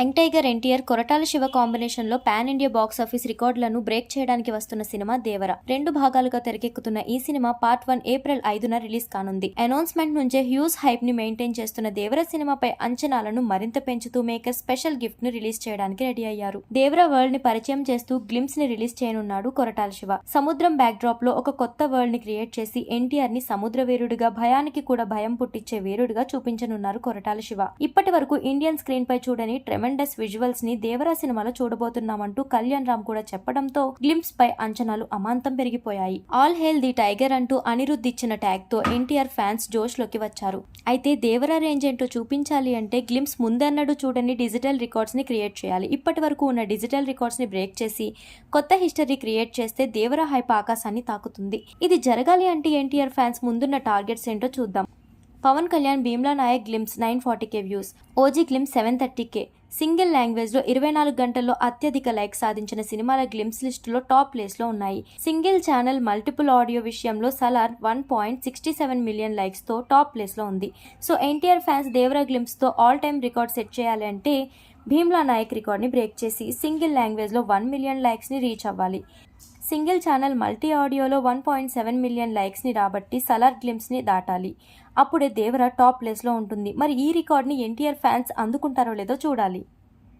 Young tiger NTR Koratala Siva కాంబినేషన్లో pan India box office రికార్డులను break చేయడానికి వస్తున్న సినిమా దేవర. రెండు భాగాలుగా తెరకెక్కుతున్న ఈ సినిమా పార్ట్ వన్ ఏప్రిల్ ఐదున రిలీజ్ కానుంది. అనౌన్స్మెంట్ నుంచే హ్యూజ్ హైప్ని మెయింటైన్ చేస్తున్న దేవర సినిమాపై అంచనాలను మరింత పెంచుతూ మేకర్ స్పెషల్ గిఫ్ట్ని రిలీజ్ చేయడానికి రెడీ అయ్యారు. దేవర వరల్డ్ని పరిచయం చేస్తూ గ్లిమ్స్ని రిలీజ్ చేయనున్నాడు కొరటాల శివ. సముద్రం బ్యాక్ డ్రాప్లో ఒక కొత్త వరల్డ్ని క్రియేట్ చేసి ఎన్టీఆర్ని సముద్ర వీరుడిగా భయానికి కూడా భయం పుట్టించే వీరుడిగా చూపించనున్నారు కొరటాల శివ. ఇప్పటి వరకు ఇండియన్ స్క్రీన్ పై చూడని ట్రెమెండ్ విజువల్స్ని దేవరా సినిమాలో చూడబోతున్నామంటూ కళ్యాణ్ రామ్ కూడా చెప్పడంతో గ్లిమ్స్ పై అంచనాలు అమాంతం పెరిగిపోయాయి. ఆల్ హెల్ ది టైగర్ అంటూ అనిరుద్ధ్ ఇచ్చిన ట్యాగ్తో ఎన్టీఆర్ ఫ్యాన్స్ జోష్లోకి వచ్చారు. అయితే దేవరా రేంజ్ ఏంటో చూపించాలి అంటే గ్లిమ్స్ ముందన్నడు చూడని డిజిటల్ రికార్డ్స్ని క్రియేట్ చేయాలి. ఇప్పటి వరకు ఉన్న డిజిటల్ రికార్డ్స్ని బ్రేక్ చేసి కొత్త హిస్టరీ క్రియేట్ చేస్తే దేవరా హైప్ ఆకాశాన్ని తాకుతుంది. ఇది జరగాలి అంటే ఎన్టీఆర్ ఫ్యాన్స్ ముందున్న టార్గెట్స్ ఏంటో చూద్దాం. Pawan Kalyan Bheemla Nayak glimpse nine forty K views OG glimpse seven thirty K single లాంగ్వేజ్లో ఇరవై నాలుగు గంటల్లో అత్యధిక లైక్ సాధించిన సినిమాల గ్లిమ్స్ లిస్టులో టాప్ ప్లేస్లో ఉన్నాయి. సింగిల్ ఛానల్ మల్టిపుల్ ఆడియో విషయంలో Salaar one point sixty seven million లైక్స్తో top ప్లేస్లో ఉంది. సో ఎన్టీఆర్ ఫ్యాన్స్ దేవరా గ్లిమ్స్తో ఆల్ టైమ్ రికార్డ్ సెట్ చేయాలి అంటే భీమ్లా నాయక్ రికార్డ్ని బ్రేక్ చేసి సింగిల్ లాంగ్వేజ్లో వన్ మిలియన్ లైక్స్ని రీచ్ అవ్వాలి. సింగిల్ ఛానల్ మల్టీ ఆడియోలో వన్ పాయింట్ సెవెన్ మిలియన్ లైక్స్ని రాబట్టి సలార్ గ్లిమ్స్ని దాటాలి. అప్పుడే దేవర టాప్ ప్లేస్లో ఉంటుంది. మరి ఈ రికార్డ్ని ఎన్టీఆర్ ఫ్యాన్స్ అందుకుంటారో లేదో చూడాలి.